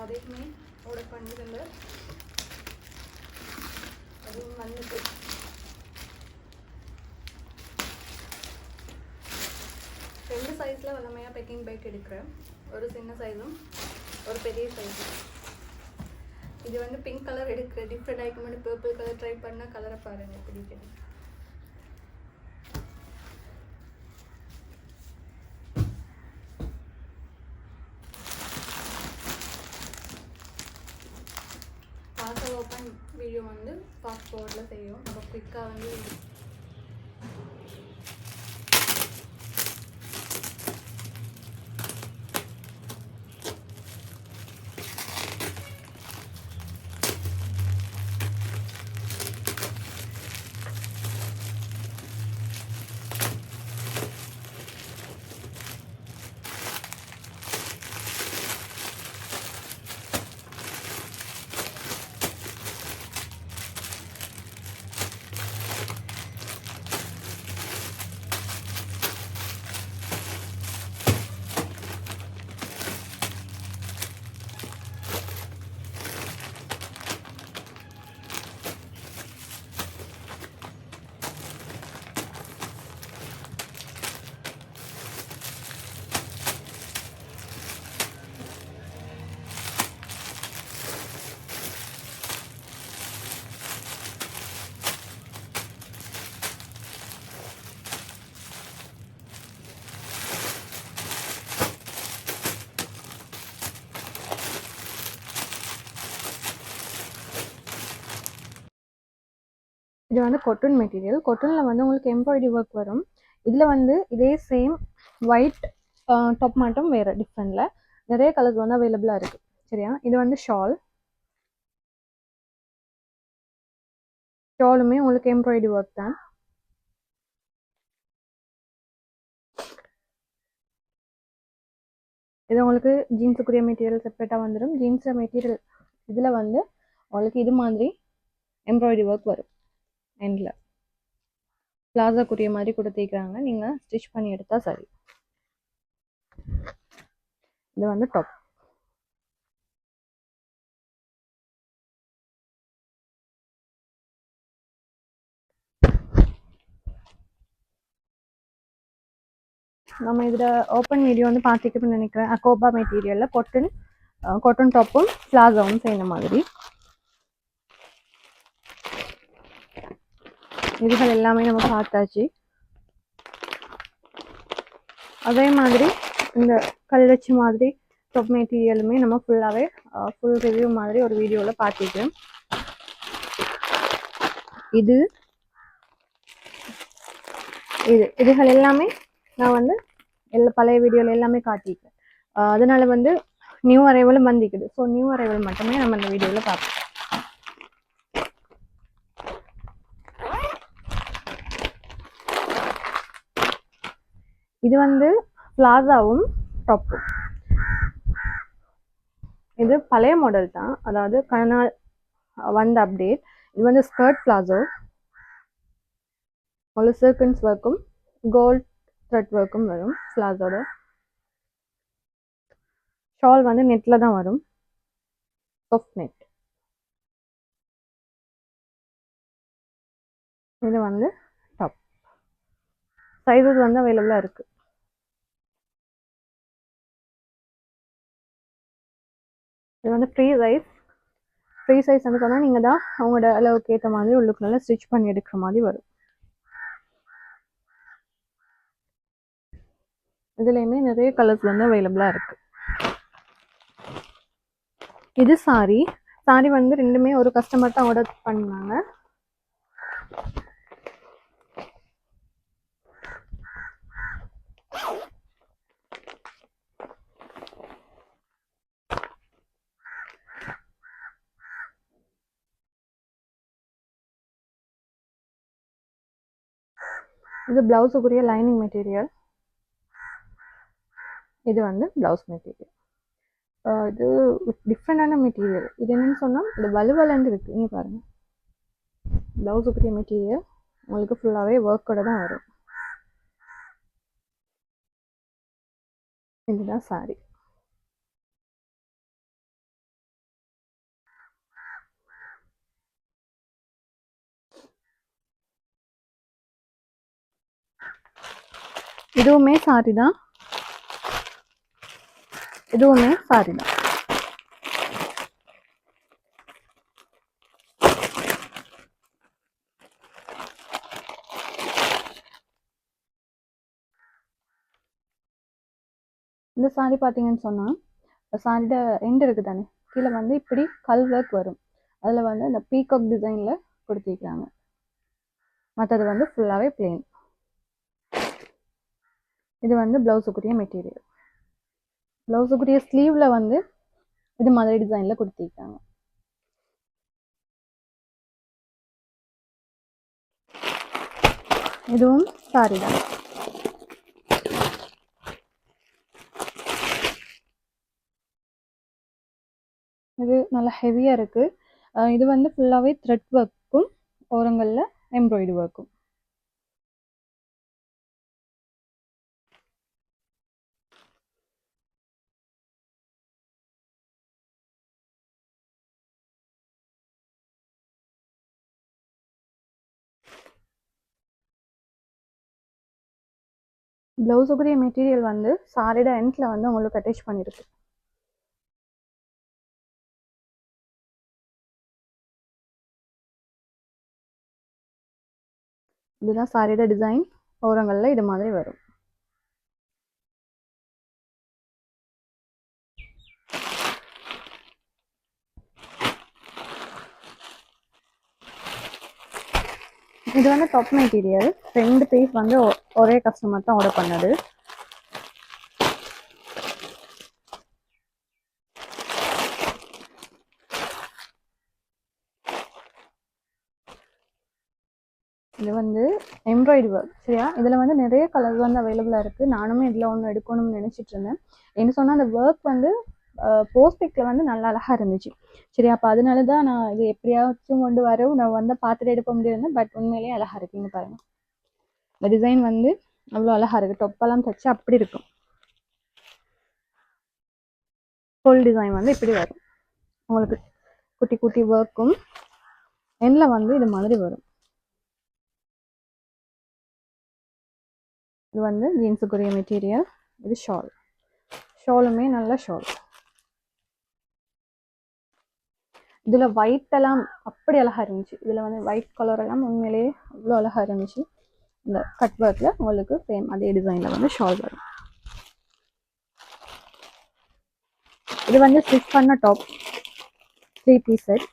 அதையுமே ஆர்டர் பண்ணியிருந்தேன் அதுவும் வந்துட்டு ரெண்டு சைஸில் வல்லமையாக பேக்கிங் பேக் எடுக்கிறேன். ஒரு சின்ன சைஸும் ஒரு பெரிய சைஸும் இது வந்து பிங்க் கலர் எடுக்கிற டிஃப்ரெண்ட் ஆகிக்கும் பர்பிள் கலர் ட்ரை பண்ணால் கலரை பாருங்கள் பிடிக்குது பார்சல் ஓப்பன் வீடியோ வந்து ஃபாஸ்ட் செய்யும் நம்ம குயிக்காக வந்து இது வந்து கொட்டன் மெட்டீரியல் கொட்டனில் வந்து உங்களுக்கு எம்ப்ராய்டரி ஒர்க் வரும். இதில் வந்து இதே சேம் ஒயிட் டாப் மட்டும் வேறு டிஃப்ரெண்டில் நிறைய கலர்ஸ் வந்து அவைலபிளாக இருக்குது சரியா? இது வந்து ஷால் ஷாலுமே உங்களுக்கு எம்ப்ராய்டரி ஒர்க் தான். இது உங்களுக்கு ஜீன்ஸுக்குரிய மெட்டீரியல் செப்பரேட்டாக வந்துடும் ஜீன்ஸ் மெட்டீரியல் இதில் வந்து உங்களுக்கு இது மாதிரி எம்ப்ராய்டரி ஒர்க் வரும். எண்டில் பிளாசாக்குரிய மாதிரி கொடுத்திருக்கிறாங்க நீங்கள் ஸ்டிச் பண்ணி எடுத்தால் சரி. இது வந்து டாப் நம்ம இதில் ஓப்பன் வீடியோ வந்து பார்த்துக்கணும்னு நினைக்கிறேன். அக்கோபா மெட்டீரியலில் கொட்டன் கொட்டன் டாப்பும் பிளாசாவும் செய்யற மாதிரி. இதுகள் எல்லாமே நம்ம பார்த்தாச்சு. அதே மாதிரி இந்த கல்வச்சு மாதிரி டொப் மெட்டீரியலுமே நம்ம ஃபுல்லாகவே ஃபுல் ரிவ்யூ மாதிரி ஒரு வீடியோவில் பார்த்துக்கிறோம் இது இது இதுகள் எல்லாமே நான் வந்து எல்லா பழைய வீடியோவில் எல்லாமே காட்டியிருக்கேன். அதனால் வந்து நியூ அரைவலும் வந்திக்குது. ஸோ நியூ அரைவல் மட்டுமே நம்ம இந்த வீடியோவில் பார்ப்போம். இது வந்து பிளாசாவும் டாப்பும் இது பழைய மாடல் தான். அதாவது கனால் வந்த அப்டேட் இது வந்து ஸ்கர்ட் பிளாசோ ஒரு சர்க்கன்ஸ் ஒர்க்கும் கோல்ட் த்ரெட் ஒர்க்கும் வரும் பிளாசோட ஷால் வந்து நெட்டில் தான் வரும். சாஃப்ட் நெட் இது வந்து சைஸஸ் வந்து அவைலபிளாக இருக்குது இது வந்து ஃப்ரீ சைஸ் ஃப்ரீ சைஸ் வந்து சொன்னால் நீங்கள் தான் அவங்களோட அளவுக்கு ஏற்ற மாதிரி உள்ளுக்கு நல்லா ஸ்டிச் பண்ணி எடுக்கிற மாதிரி வரும். இதுலேயுமே நிறைய கலர்ஸ் வந்து அவைலபிளாக இருக்குது இது சாரி சாரி வந்து ரெண்டுமே ஒரு கஸ்டமர் தான் ஆர்டர் பண்ணாங்க. இது பிளவுஸுக்குரிய லைனிங் மெட்டீரியல். இது வந்து பிளவுஸ் மெட்டீரியல். இது டிஃப்ரெண்டான மெட்டீரியல். இது என்னன்னு சொன்னால் இது வலுவலண்டு இருக்குது நீங்கள் பாருங்கள் ப்ளவுஸுக்குரிய மெட்டீரியல். உங்களுக்கு ஃபுல்லாகவே ஒர்க்கோட தான் வரும். இதுதான் சாரி இதுவுமே சாரி தான். இதுவுமே சாரி தான். இந்த சாரி பார்த்தீங்கன்னு சொன்னால் சாரியோட எண்ட் இருக்குது தானே? கீழே வந்து இப்படி கல் ஒர்க் வரும். அதில் வந்து இந்த பீகாக் டிசைனில் கொடுத்துருக்காங்க மற்றது வந்து ஃபுல்லாகவே பிளெயின் இது வந்து ப்ளவுஸுக்குரிய மெட்டீரியல் ப்ளவுஸுக்குரிய ஸ்லீவில் வந்து இது மாதிரி டிசைனில் கொடுத்துருக்காங்க. இதுவும் சாரி தான். இது நல்லா ஹெவியாக இருக்குது இது வந்து ஃபுல்லாகவே த்ரெட் ஒர்க்கும் ஓரங்களில் எம்ப்ராய்டு ஒர்க்கும் ப்ளவுஸுக்குரிய மெட்டீரியல் வந்து சாரிட எண்ட்ல வந்து உங்களுக்கு அட்டாச் பண்ணியிருக்கு இதுதான் சாரியோட டிசைன் ஓரங்களில் இது மாதிரி வரும். இது வந்து டாப் மெட்டீரியல் ரெண்டு பீஸ் வந்து ஒ- ஒரே கஸ்டமர் தான் ஆர்டர் பண்ணது. இது வந்து எம்ப்ராய்டரி ஒர்க் சரியா? இதில் வந்து நிறைய கலர்ஸ் வந்து அவைலபிளாக இருக்குது நானுமே இதில் ஒன்று எடுக்கணும்னு நினச்சிட்டு இருந்தேன். என்ன சொன்னால் அந்த ஒர்க் வந்து போஸ்ட் வந்து நல்லா அழகாக இருந்துச்சு. சரி அப்போ அதனால தான் நான் இது எப்படியாச்சும் கொண்டு வரவும் நான் வந்து பார்த்துட்டு எடுக்க முடியாது பட் உண்மையிலேயே அழகாக இருக்குங்க பாருங்க. இந்த டிசைன் வந்து அவ்வளோ அழகாக இருக்குது டொப்பெல்லாம் தைச்சு அப்படி இருக்கும். ஃபுல் டிசைன் வந்து இப்படி வரும். உங்களுக்கு குட்டி குட்டி ஒர்க்கும் எண்ணில் வந்து இது மாதிரி வரும். இது வந்து ஜீன்ஸுக்குரிய மெட்டீரியல் இது ஷால் ஷாலுமே நல்ல ஷால் இதில் ஒயிட் எல்லாம் அப்படி அழகாக இருந்துச்சு. இதில் வந்து ஒயிட் கலர் எல்லாம் உண்மையிலேயே அவ்வளோ அழகாக இருந்துச்சு. இந்த கட் ஒர்க்கில் உங்களுக்கு சேம் அதே டிசைனில் வந்து ஷால் வரும். இது வந்து ஸ்டிச் பண்ண top three piece set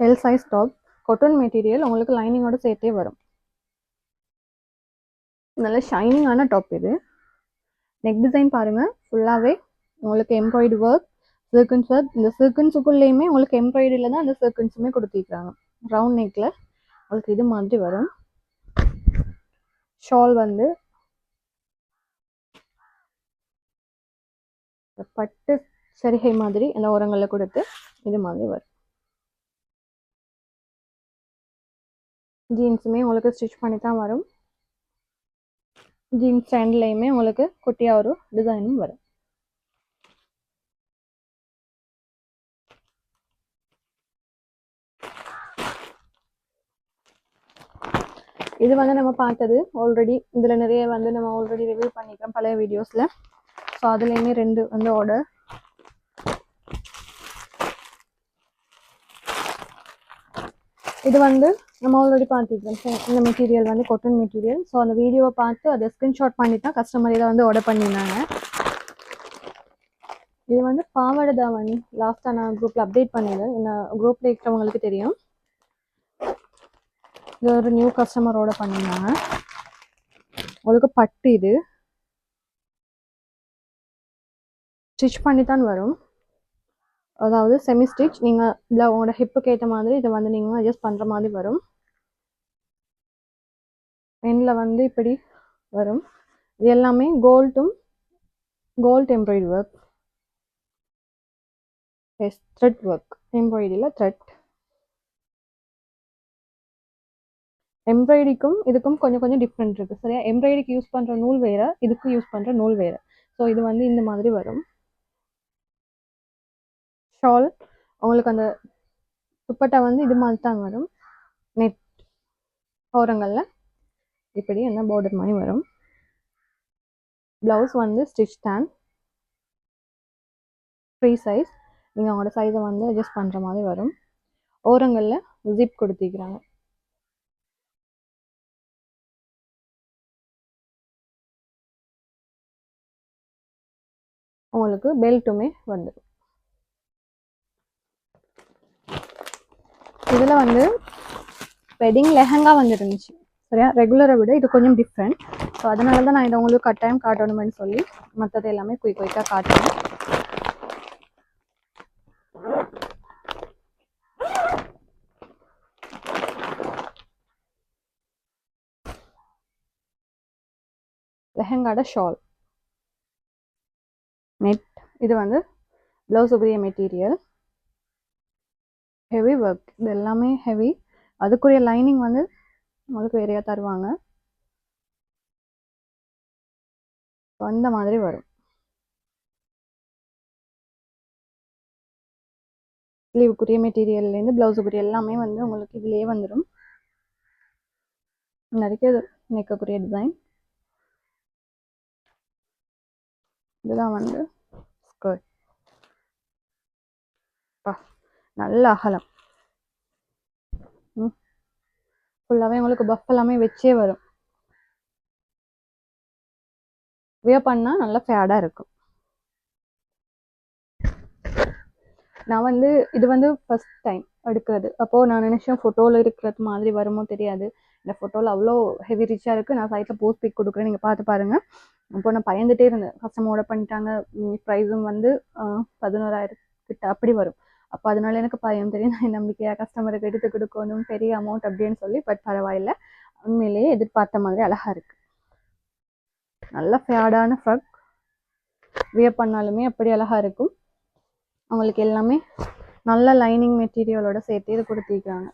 L size top cotton material உங்களுக்கு லைனிங்கோட சேர்த்தே வரும். நல்ல ஷைனிங்கான டாப் இது. நெக் டிசைன் பாருங்க. ஃபுல்லாகவே உங்களுக்கு எம்ப்ராய்டு ஒர்க் சர்க்கன்ஸ் ஒர்க் இந்த சர்க்கன்ஸுக்குள்ளேயுமே உங்களுக்கு எம்ப்ராய்டரியில் தான் அந்த சர்க்கன்ஸுமே கொடுத்துருக்குறாங்க. ரவுண்ட் நெக்கில் உங்களுக்கு இது மாதிரி வரும். ஷால் வந்து பட்டு சரிகை மாதிரி அந்த ஓரங்களில் கொடுத்து இது மாதிரி வரும். ஜீன்ஸுமே உங்களுக்கு ஸ்டிச் பண்ணி தான் வரும். ஜீன்ஸ் ஸ்டாண்ட்லேயுமே உங்களுக்கு குட்டியாக ஒரு டிசைனும் வரும். இது வந்து நம்ம பார்த்தது ஆல்ரெடி இதில் நிறைய வந்து நம்ம ஆல்ரெடி ரிவ்யூ பண்ணிக்கிறோம் பழைய வீடியோஸில் ஸோ அதுலேயுமே ரெண்டு வந்து ஆர்டர் இது வந்து நம்ம ஆல்ரெடி பார்த்துருக்கோம். ஸோ இந்த மெட்டீரியல் வந்து கொட்டன் மெட்டீரியல் ஸோ அந்த வீடியோவை பார்த்து அதை ஸ்க்ரீன்ஷாட் பண்ணி தான் கஸ்டமர் இதை வந்து ஆர்டர் பண்ணியிருந்தாங்க. இது வந்து பாவாடை தாவணி. லாஸ்ட்டாக நான் குரூப்பில் அப்டேட் பண்ணியிருந்தேன். இந்த குரூப்பில் இருக்கிறவங்களுக்கு தெரியும். இது ஒரு நியூ கஸ்டமர் ஆர்டர் பண்ணியிருந்தாங்க. உங்களுக்கு பட்டு இது. ஸ்டிச் பண்ணி தான் வரும். அதாவது செமி ஸ்டிச் நீங்கள் இல்லை உங்களோட ஹிப்புக்கு ஏற்ற மாதிரி இதை வந்து நீங்கள் அட்ஜஸ்ட் பண்ணுற மாதிரி வரும். எண்டில் வந்து இப்படி வரும். இது எல்லாமே கோல்டும் கோல்ட் எம்ப்ராய்டரி ஒர்க் எஸ் த்ரெட் ஒர்க் எம்ப்ராய்டரியில் த்ரெட் எம்ப்ராய்டரிக்கும் இதுக்கும் கொஞ்சம் கொஞ்சம் டிஃப்ரெண்ட் இருக்குது சரியா? எம்ப்ராய்டரிக்கு யூஸ் பண்ணுற நூல் வேறு இதுக்கும் யூஸ் பண்ணுற நூல் வேறு. ஸோ இது வந்து இந்த மாதிரி வரும். ஷால். உங்களுக்கு அந்த துப்பட்டா வந்து இது மாதிரி தான் வரும். நெட் ஓரங்களில் இப்படி என்ன பார்டர் மாதிரி வரும். ப்ளவுஸ் வந்து ஸ்டிச் தான் ஃப்ரீ சைஸ் நீங்கள் அவங்களோட சைஸை வந்து அட்ஜஸ்ட் பண்ணுற மாதிரி வரும். ஓரங்களில் ஜிப் கொடுத்திக்கிறாங்க உங்களுக்கு பெல்ட்டுமே வந்துடும் இதில் வந்து வெட்டிங் லெஹங்கா வந்துருந்துச்சு. சரியா? ரெகுலரை விட இது கொஞ்சம் டிஃப்ரெண்ட் ஸோ அதனால தான் நான் இதை உங்களுக்கு கட்டாயம் காட்டணும்னு சொல்லி மற்றது எல்லாமே குயிக் குயிக்காக காட்டுறேன். லெஹங்காட ஷால் நெட் இது வந்து ப்ளவுஸுக்குரிய மெட்டீரியல் ஹெவி ஒர்க் இது எல்லாமே ஹெவி அதுக்குரிய லைனிங் வந்து உங்களுக்கு வேறையாக தருவாங்க. அந்த மாதிரி வரும். ஸ்லீவுக்குரிய மெட்டீரியல்லேருந்து ப்ளவுஸுக்குரிய எல்லாமே வந்து உங்களுக்கு இதுலேயே வந்துடும் நிறைய நெக்கக்குரிய டிசைன் இதுதான் வந்து ஸ்கர்ட் பா. நல்ல அகலம். ஃபுல்லாகவே உங்களுக்கு பஃப் எல்லாமே வச்சே வரும். வியர் பண்ணால் நல்லா ஃபேடாக இருக்கும். நான் வந்து இது வந்து ஃபஸ்ட் டைம் எடுக்கிறது. அப்போது நான் நினச்சேன் ஃபோட்டோவில் இருக்கிறது மாதிரி வருமோ தெரியாது. இந்த ஃபோட்டோவில் அவ்வளோ ஹெவி ரிச்சாக இருக்குது நான் சைட்டில் போஸ்ட் பிக் கொடுக்குறேன். நீங்கள் பார்த்து பாருங்கள் அப்போ நான் பயந்துகிட்டே இருந்தேன். கஸ்டமர் ஓட பண்ணிட்டாங்க. ப்ரைஸும் வந்து பதினோராயிரத்துக்கிட்ட அப்படி வரும். அப்போ அதனால எனக்கு பயம் தெரியும். நான் நம்பிக்கையாக கஸ்டமருக்கு எடுத்து கொடுக்கணும் பெரிய அமௌண்ட் அப்படின்னு சொல்லி பட் பரவாயில்ல. உண்மையிலேயே எதிர்பார்த்த மாதிரி அழகாக இருக்குது நல்ல ஃபேடான ஃப்ரக் வியர் பண்ணாலுமே அப்படி அழகாக இருக்கும். அவங்களுக்கு எல்லாமே நல்ல லைனிங் மெட்டீரியலோட சேர்த்து இது கொடுத்துருக்காங்க.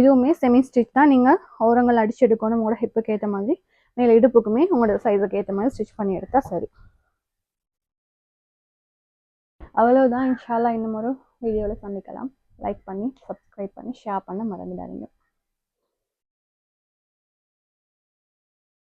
இதுவுமே செமி ஸ்டிச் தான். நீங்கள் ஓரங்கள் அடிச்சு எடுக்கணும். உங்களோட ஹிப்புக்கு ஏற்ற மாதிரி மேலே இடுப்புக்குமே உங்களோட சைஸுக்கு ஏற்ற மாதிரி ஸ்டிச் பண்ணி எடுத்தால் சரி. அவ்வளோதான் இன்ஷால்லா இன்னும் ஒரு வீடியோவில் சந்திக்கலாம். லைக் பண்ணி சப்ஸ்கிரைப் பண்ணி ஷேர் பண்ண மறந்துடாதீங்க.